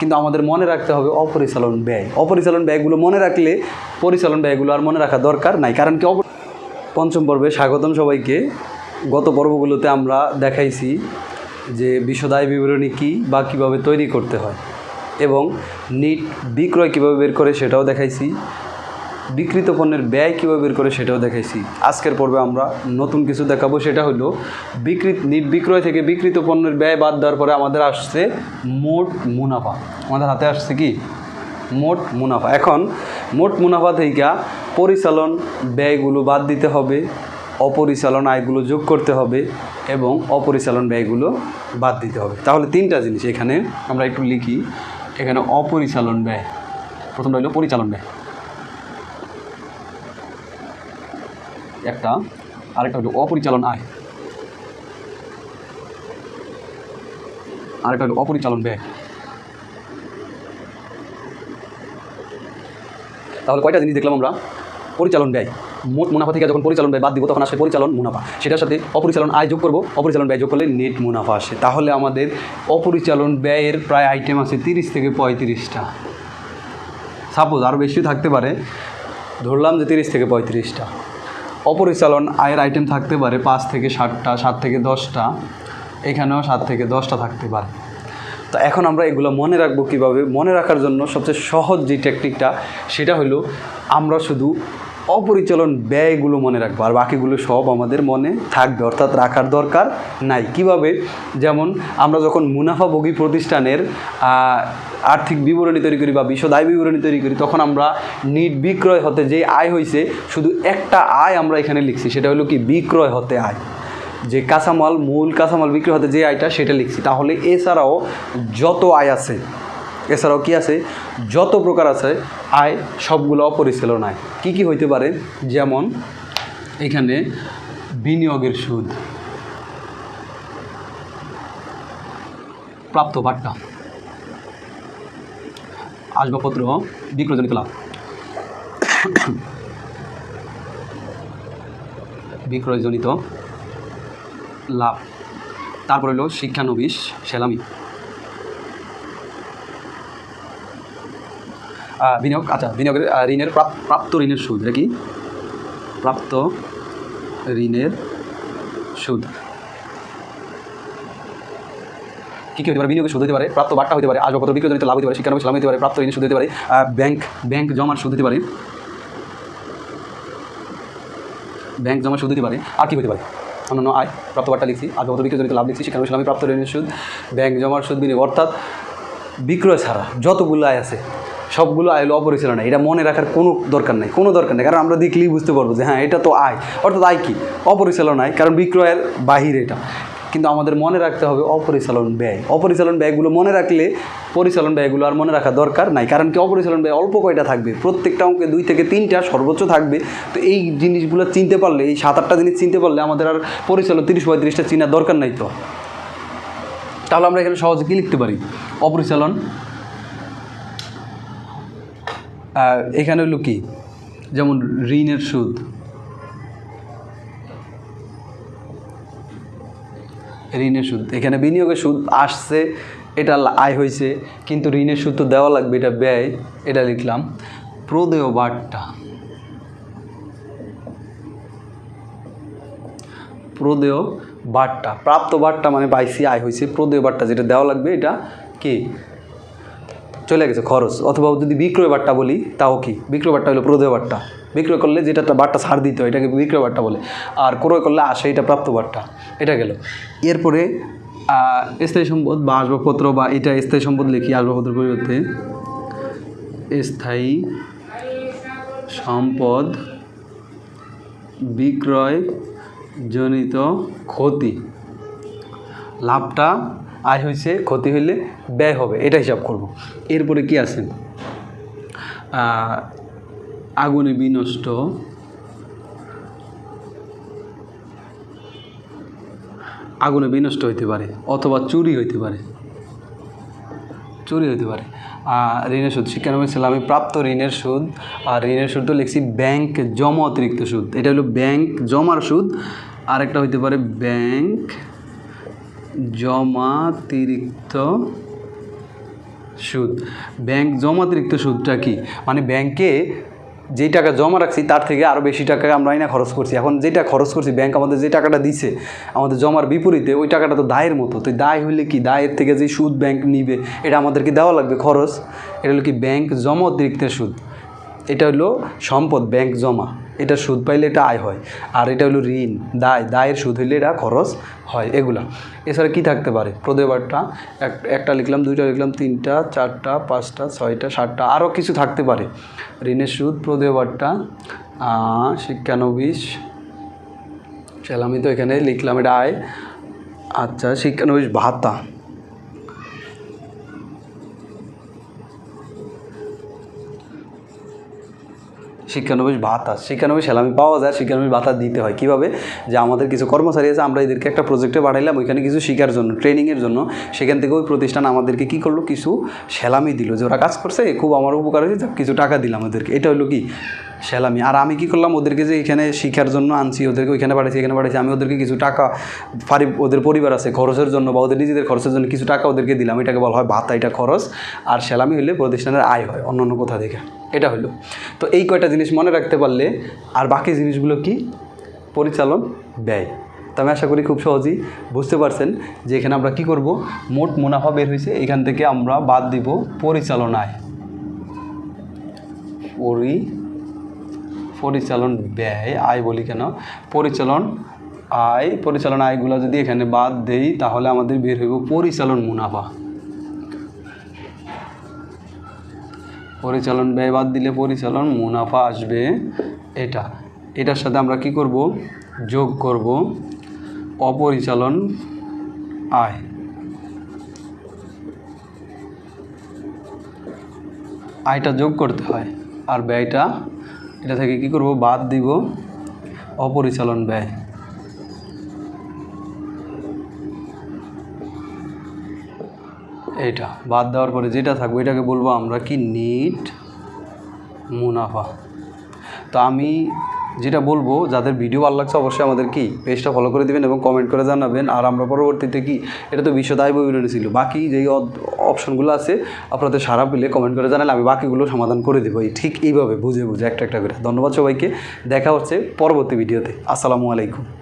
কিন্তু আমাদের মনে রাখতে হবে অপরিচালন ব্যয়। অপরিচালন ব্যয়গুলো মনে রাখলে পরিচালন ব্যয়গুলো আর মনে রাখা দরকার নাই। কারণ কি পঞ্চম পর্বে স্বাগতম সবাইকে। গত পর্বগুলোতে আমরা দেখাইছি যে বিশদায় বিবরণী কী বা কীভাবে তৈরি করতে হয় এবং নিট বিক্রয় কীভাবে বের করে সেটাও দেখাইছি। বিকৃত পণ্যের ব্যয় কীভাবে বের করে সেটাও দেখাইছি। আজকের পর্বে আমরা নতুন কিছু দেখাবো, সেটা হলো নিট বিক্রয় থেকে বিকৃত পণ্যের ব্যয় বাদ দেওয়ার পরে আমাদের আসছে মোট মুনাফা। আমাদের হাতে আসছে কি? মোট মুনাফা। এখন মোট মুনাফা থেকে পরিচালন ব্যয়গুলো বাদ দিতে হবে, অপরিচালন আয়গুলো যোগ করতে হবে এবং অপরিচালন ব্যয়গুলো বাদ দিতে হবে। তাহলে তিনটা জিনিস এখানে আমরা একটু লিখি। এখানে অপরিচালন ব্যয়, প্রথমটা হলো পরিচালন ব্যয়। একটা, আরেকটা হলো অপরিচালন আয়। আরেকটা হলো অপরিচালন ব্যয়। তাহলে কয়টা জিনিস দেখলাম আমরা? পরিচালন ব্যয়। মোট মুনাফা থেকে যখন পরিচালন ব্যয় বাদ দিব, তখন আসে পরিচালন মুনাফা। সেটার সাথে অপরিচালন আয় যোগ করব, অপরিচালন ব্যয় যোগ করলে নেট মুনাফা আসে। তাহলে আমাদের অপরিচালন ব্যয়ের প্রায় আইটেম আছে তিরিশ থেকে পঁয়ত্রিশটা। সাপোজ আরও বেশিও থাকতে পারে, ধরলাম যে তিরিশ থেকে পঁয়ত্রিশটা। অপরিচালন আয়ের আইটেম থাকতে পারে পাঁচ থেকে ষাটটা সাত থেকে দশটা, এখানেও সাত থেকে দশটা থাকতে পারে। তো এখন আমরা এগুলো মনে রাখব কীভাবে? মনে রাখার জন্য সবচেয়ে সহজ যে টেকনিকটা সেটা হলো আমরা শুধু অপরিচালন ব্যয়গুলো মনে রাখব, আর বাকিগুলো সব আমাদের মনে থাকবে, অর্থাৎ রাখার দরকার নাই। কীভাবে? যেমন আমরা যখন মুনাফাভোগী প্রতিষ্ঠানের আর্থিক বিবরণী তৈরি করি বা বিশদ আয় বিবরণী তৈরি করি, তখন আমরা নিট বিক্রয় হতে যে আয় হয়েছে শুধু একটা আয় আমরা এখানে লিখছি, সেটা হলো কি? বিক্রয় হতে আয়। যে কাঁচামাল, মূল কাঁচামাল বিক্রি হতে যে আয়টা, সেটা লিখছি। তাহলে এছাড়াও যত আয় আছে এছাড়াও কি আছে? যত প্রকার আছে, আয় সবগুলো অপরিচালন আয় কী কী হইতে পারে? যেমন, এখানে বিনিয়োগের সুদ। প্রাপ্ত বাট্টা আসবাবপত্র, বিক্রয়জনিত লাভ। বিক্রয়জনিত লাভ। তারপর হলো শিক্ষানবিশ, সেলামি। বিনিয়োগ আচ্ছা বিনিয়োগের ঋণের প্রাপ- প্রাপ্ত ঋণের সুদ, এটা কি? প্রাপ্ত ঋণের সুদ। কী কী হতে পারে? বিনিয়োগের সুদ হতে পারে, প্রাপ্ত বাট্টা হতে পারে, আসবাবপত্র বিক্রয়জনিত লাভ হতে পারে শিক্ষানবিশ লাভ হতে পারে, প্রাপ্ত ঋণের সুদ হতে পারে ব্যাংক ব্যাংক জমার সুদ হতে পারে। ব্যাংক জমা সুদ দিতে পারে, আর কি হতে পারে? অন্যান্য আয়, প্রাপ্ত বার্তা লিখছি, আসবাবপত্র বিক্রয়জনিত লাভ লিখছি সেখানে আমি প্রাপ্ত ঋণের সুদ, ব্যাংক জমার সুদ, বিনিয়োগ, অর্থাৎ বিক্রয় ছাড়া যতগুলো আয় আছে সবগুলো আয় হলো অপরিচালন। এটা মনে রাখার কোনো দরকার নেই। কোনো দরকার নেই, কারণ আমরা দেখলেই বুঝতে পারব যে হ্যাঁ এটা তো আয়। অর্থাৎ আয় কি? অপরিচালন আয় কারণ বিক্রয়ের বাহিরে এটা। কিন্তু আমাদের মনে রাখতে হবে অপরিচালন ব্যয়। অপরিচালন ব্যয়গুলো মনে রাখলে পরিচালন ব্যয়গুলো আর মনে রাখা দরকার নাই। কারণ কি? অপরিচালন ব্যয় অল্প কয়টা থাকবে? প্রত্যেকটা অঙ্কে দুই থেকে তিনটা সর্বোচ্চ থাকবে। তো এই জিনিসগুলো চিনতে পারলে, এই সাত আটটা জিনিস চিনতে পারলে আমাদের আর পরিচালন তিরিশ পঁয়ত্রিশটা চিনার দরকার নাই তো। তাহলে আমরা এখানে সহজে কী লিখতে পারি? অপরিচালন এখানে হলো কি? যেমন ঋণের সুদ। ঋণের সুদ। এখানে বিনিয়োগের সুদ আসছে, এটা আয় হয়েছে, কিন্তু ঋণের সুদ তো দেওয়া লাগবে, এটা ব্যয়, এটা লিখলাম। প্রদেয় বার্তা। প্রদেয় বার্তা। প্রাপ্ত বার্তা মানে পাইছি, আয় হয়েছে। প্রদেয় বার্তা যেটা দেওয়া লাগবে, এটা কি? চলে গেছে খরচ। অথবা যদি বিক্রয় বাট্টা বলি, তাও কি? বিক্রয় বাট্টা হলো প্রদেয় বাট্টা। বিক্রয় করলে যেটা বাট্টা ছাড় দিতে হয়, এটাকে বিক্রয় বাট্টা বলে। আর ক্রয় করলে আসে এটা প্রাপ্ত বাট্টা। এটা গেল। এরপরে স্থায়ী সম্পদ বা আসবাবপত্র বা এটা স্থায়ী সম্পদ লিখি, আসবাবপত্রের পরিবর্তে। স্থায়ী সম্পদ বিক্রয় জনিত ক্ষতি। লাভটা আয় হয়েছে ক্ষতি হইলে ব্যয় হবে এটা হিসাব করব। এরপরে কি আছে? আগুনে বিনষ্ট। আগুনে বিনষ্ট হইতে পারে, অথবা চুরি হইতে পারে। চুরি হইতে পারে। ঋণের সুদ শিক্ষানবিশ ইসলামী প্রাপ্ত ঋণের সুদ, আর ঋণের সুদ তো লিখছি ব্যাংক জমা অতিরিক্ত সুদ। এটা হলো ব্যাংক জমার সুদ, আরেকটা হইতে পারে ব্যাংক জমাতিরিক্ত সুদ। ব্যাংক জমাতিরিক্ত সুদটা কি? মানে ব্যাংকে যেই টাকা জমা রাখছি, তার থেকে আরও বেশি টাকা আমরা না খরচ করছি। এখন যেটা খরচ করছি, ব্যাংক আমাদের যে টাকাটা দিছে, আমাদের জমার বিপরীতে ওই টাকাটা তো দায়ের মতো। তো দায় হইলে কি? দায়ের থেকে যে সুদ ব্যাংক নিবে, এটা আমাদেরকে দেওয়া লাগবে খরচ। এটা হলো কি? ব্যাংক জমা অতিরিক্ত সুদ। এটা হলো সম্পদ, ব্যাংক জমা। এটা সুদ পাইলে এটা আয় হয়। আর এটা হলো ঋণ। দায়, দায়ের সুদ হইলে এটা খরচ হয় এগুলা। এছাড়া কি থাকতে পারে? প্রদেবারটা এক, একটা লিখলাম, দুইটা লিখলাম, তিনটা, চারটা, পাঁচটা, ছয়টা, সাতটা আরও কিছু থাকতে পারে। ঋণের সুদ প্রদেবারটা শিক্ষানবিশ আমি তো এখানে লিখলাম, এটা আয়। আচ্ছা শিক্ষানবিশ ভাতা শিক্ষানবিশ ভাতা, শিক্ষানবিশ সেলামি পাওয়া যায়, শিক্ষানবিশ ভাতা দিতে হয়। কীভাবে? যে আমাদের কিছু কর্মচারী আছে, আমরা এদেরকে একটা প্রজেক্টে পাঠাইলাম, ওইখানে কিছু শেখার জন্য ট্রেনিংয়ের জন্য। সেখান থেকে ওই প্রতিষ্ঠান আমাদেরকে কী করল? কিছু সেলামি দিল যে ওরা কাজ করছে, খুব আমার উপকার হয়েছে, কিছু টাকা দিলাম ওদেরকে। এটা হলো কি? সেলামি। আর আমি কি করলাম, ওদেরকে যে এখানে শিক্ষার জন্য আনছি, ওদেরকে ওইখানে পাঠাইছি, এখানে পাঠাইছি, আমি ওদেরকে কিছু টাকা, পারি, ওদের পরিবার আছে, খরচের জন্য বা ওদের নিজেদের খরচের জন্য কিছু টাকা ওদেরকে দিলাম। এটাকে বলা হয় ভাতা, এটা খরচ। আর সেলামি হলে প্রতিষ্ঠানের আয় হয় অন্য অন্য কোথা থেকে। এটা হলো তো এই কয়টা জিনিস মনে রাখতে পারলে, আর বাকি জিনিসগুলো কি? পরিচালন, ব্যয়। তো আমি আশা করি খুব সহজেই বুঝতে পারছেন যে এখানে আমরা কি করব? মোট মুনাফা বের হয়েছে এখান থেকে আমরা বাদ দিব পরিচালনায়। পরি পরিচালন ব্যয়, আয় বলি কেন? পরিচালন আয়, পরিচালন আয়গুলো যদি এখানে বাদ দেই, তাহলে আমাদের বের হইব পরিচালন মুনাফা। পরিচালন ব্যয় বাদ দিলে পরিচালন মুনাফা আসবে এটা। এটার সাথে আমরা কি করব? যোগ করব অপরিচালন আয়। আয়টা যোগ করতে হয়, আর ব্যয়টা এটা থেকে কি করব? বাদ দিব। অপরিচালন ব্যয়। এটা বাদ দেওয়ার পরে যেটা থাকবে, এটাকে বলব আমরা কি? নিট মুনাফা। তো আমি যেটা বলব, যাদের ভিডিও ভালো লাগছে অবশ্যই আমাদের কি পেজটা ফলো করে দেবেন এবং কমেন্ট করে জানাবেন। আর আমরা পরবর্তীতে কি, এটা তো বিশ্ব দায় বই ছিল। বাকি যেই অপশনগুলো আছে, আপনাদের সারা পেলে কমেন্ট করে জানালে আমি বাকিগুলো সমাধান করে দেবো। এই ঠিক এইভাবে, বুঝে বুঝে একটা একটা করে। ধন্যবাদ সবাইকে। দেখা হচ্ছে পরবর্তী ভিডিওতে আসসালামু আলাইকুম।